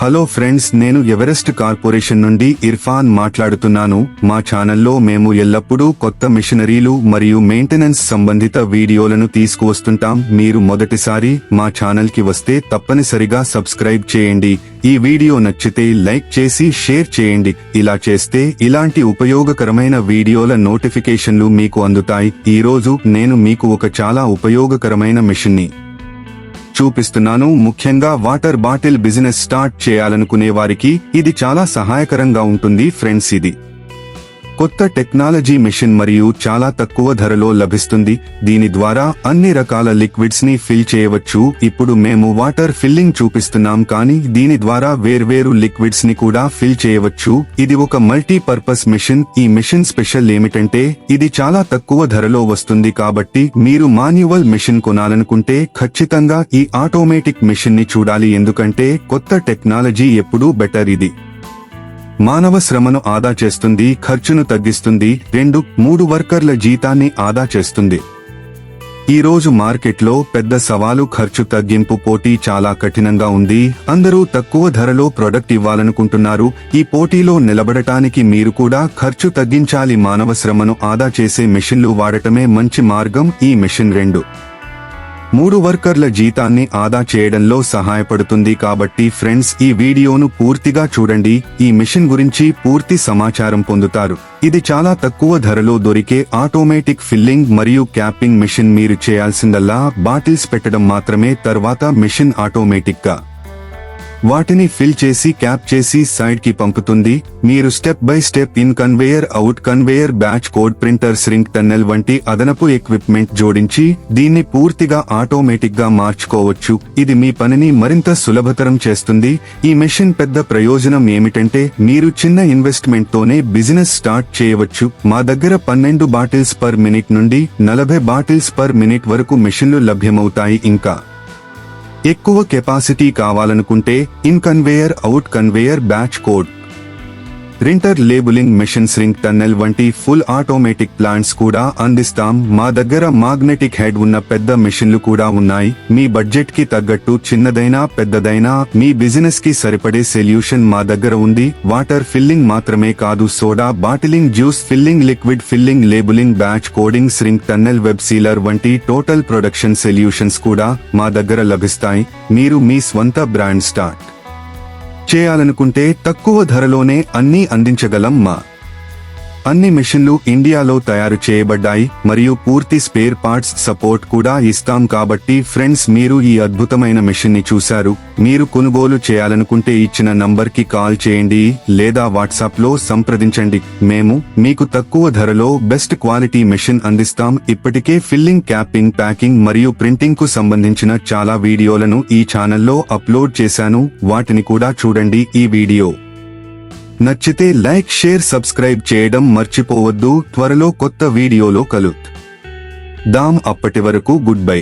Hello friends నేను Everest corporation నుండి ఇర్ఫాన్ మాట్లాడుతున్నాను. మా ఛానల్లో మేము ఎల్లప్పుడూ కొత్త మిషనరీలు మరియు మెయింటెనెన్స్ సంబంధిత వీడియోలను తీసుకువస్తుంటాం. మీరు మొదటిసారి మా ఛానల్కి వస్తే తప్పనిసరిగా సబ్స్క్రైబ్ చేయండి. ఈ వీడియో నచ్చితే లైక్ చేసి షేర్ చేయండి. ఇలా చేస్తే ఇలాంటి ఉపయోగకరమైన వీడియోల నోటిఫికేషన్లు మీకు అందుతాయి. ఈరోజు నేను మీకు ఒక చాలా ఉపయోగకరమైన మిషన్ని చూపిస్తున్నాను. ముఖ్యంగా వాటర్ బాటిల్ బిజినెస్ స్టార్ట్ చేయాలనుకునే వారికి ఇది చాలా సహాయకరంగా ఉంటుంది ఫ్రెండ్స్ ఇది. కొత్త టెక్నాలజీ మిషన్ మరియు చాలా తక్కువ ధరలో లభిస్తుంది. దీని ద్వారా అన్ని రకాల లిక్విడ్స్ని ఫిల్ చేయవచ్చు. ఇప్పుడు మేము వాటర్ ఫిల్లింగ్ చూపిస్తున్నాం కానీ దీని ద్వారా వేర్వేరు లిక్విడ్స్ని కూడా ఫిల్ చేయవచ్చు. ఇది ఒక మల్టీపర్పస్ మిషన్ ఈ మిషన్ స్పెషల్ ఏమిటంటే ఇది చాలా తక్కువ ధరలో వస్తుంది కాబట్టి మీరు మాన్యువల్ మిషన్ కొనాలనుకుంటే ఖచ్చితంగా ఈ ఆటోమేటిక్ మిషన్ని చూడాలి. ఎందుకంటే కొత్త టెక్నాలజీ ఎప్పుడూ బెటర్ ఇది. మానవ శ్రమను ఆదా చేస్తుంది ఖర్చును తగ్గిస్తుంది రెండు మూడు వర్కర్ల జీతాన్ని ఆదా చేస్తుంది. ఈ రోజు మార్కెట్లో పెద్ద సవాలు ఖర్చు తగ్గింపు పోటీ చాలా కఠినంగా ఉంది. అందరూ తక్కువ ధరలో ప్రొడక్ట్ ఇవ్వాలనుకుంటున్నారు. ఈ పోటీలో నిలబడటానికి మీరు కూడా ఖర్చు తగ్గించాలి. మానవ శ్రమను ఆదా చేసే మిషన్లు వాడటమే మంచి మార్గం. ఈ మిషన్ రెండు. మూడు వర్కర్ల జీతాన్ని ఆదా చేయడంలో సహాయపడుతుంది కాబట్టి ఫ్రెండ్స్ ఈ వీడియోను పూర్తిగా చూడండి. ఈ మిషన్ గురించి పూర్తి సమాచారం పొందుతారు. ఇది చాలా తక్కువ ధరలో దొరికే ఆటోమేటిక్ ఫిల్లింగ్ మరియు క్యాపింగ్ మిషన్ మీరు చేయాల్సిందల్లా బాటిల్స్ పెట్టడం మాత్రమే తర్వాత మిషన్ ఆటోమేటిక్గా. వాటిని ఫిల్ చేసి క్యాప్ చేసి సైడ్కి పంపుతుంది. మీరు step by step in conveyor out conveyor batch code printer shrink tunnel వంటి అదనపు ఎక్విప్మెంట్ జోడించి దీన్ని పూర్తిగా ఆటోమేటిక్గా మార్చుకోవచ్చు. ఇది మీ పనిని మరింత సులభతరం చేస్తుంది. ఈ మెషిన్ పెద్ద ప్రయోజనం ఏమిటంటే మీరు చిన్న ఇన్వెస్ట్మెంట్ తోనే బిజినెస్ స్టార్ట్ చేయవచ్చు. మా దగ్గర పన్నెండు బాటిల్స్ పర్ మినిట్ నుండి నలభై బాటిల్స్ పర్ మినిట్ వరకు మెషిన్లు లభ్యమవుతాయి. ఇంకా ఎక్కువ కెపాసిటీ కావాలనుకుంటే in conveyor out conveyor batch code. Printer labelling machine ring tunnel వంటి ఫుల్ ఆటోమేటిక్ ప్లాంట్స్ కూడా అందిస్తాం. మా దగ్గర మాగ్నెటిక్ హెడ్ ఉన్న పెద్ద మెషిన్లు కూడా ఉన్నాయి. మీ బడ్జెట్కి తగ్గట్టు చిన్నదైనా పెద్దదైనా మీ బిజినెస్కి సరిపడే సొల్యూషన్ మా దగ్గర ఉంది. వాటర్ ఫిల్లింగ్ మాత్రమే కాదు soda bottling juice filling liquid filling labelling batch coding ring tunnel web sealer వంటి టోటల్ ప్రొడక్షన్ సొల్యూషన్స్ కూడా మా దగ్గర లభిస్తాయి. మీరు మీ స్వంత బ్రాండ్ స్టార్ట్. చేయాలనుకుంటే తక్కువ ధరలోనే అన్నీ అందించగలం మా. అన్ని మిషన్లు ఇండియాలో తయారు చేయబడ్డాయి మరియు పూర్తి స్పేర్ పార్ట్స్ సపోర్ట్ కూడా ఇస్తాం కాబట్టి ఫ్రెండ్స్ మీరు ఈ అద్భుతమైన మెషిన్ని చూశారు. మీరు కొనుగోలు చేయాలనుకుంటే ఇచ్చిన నంబర్కి కాల్ చేయండి లేదా వాట్సాప్లో సంప్రదించండి. మేము మీకు తక్కువ ధరలో బెస్ట్ క్వాలిటీ మెషిన్ అందిస్తాం. ఇప్పటికే ఫిల్లింగ్ క్యాపింగ్ ప్యాకింగ్ మరియు ప్రింటింగ్కు సంబంధించిన చాలా వీడియోలను ఈ ఛానల్లో అప్లోడ్ చేశాను. వాటిని కూడా చూడండి ఈ వీడియో. నచ్చితే లైక్ షేర్ సబ్స్క్రైబ్ చేయడం మర్చిపోవద్దు. త్వరలో కొత్త వీడియోలో కలుత్ దాం అప్పటి వరకు గుడ్ బై.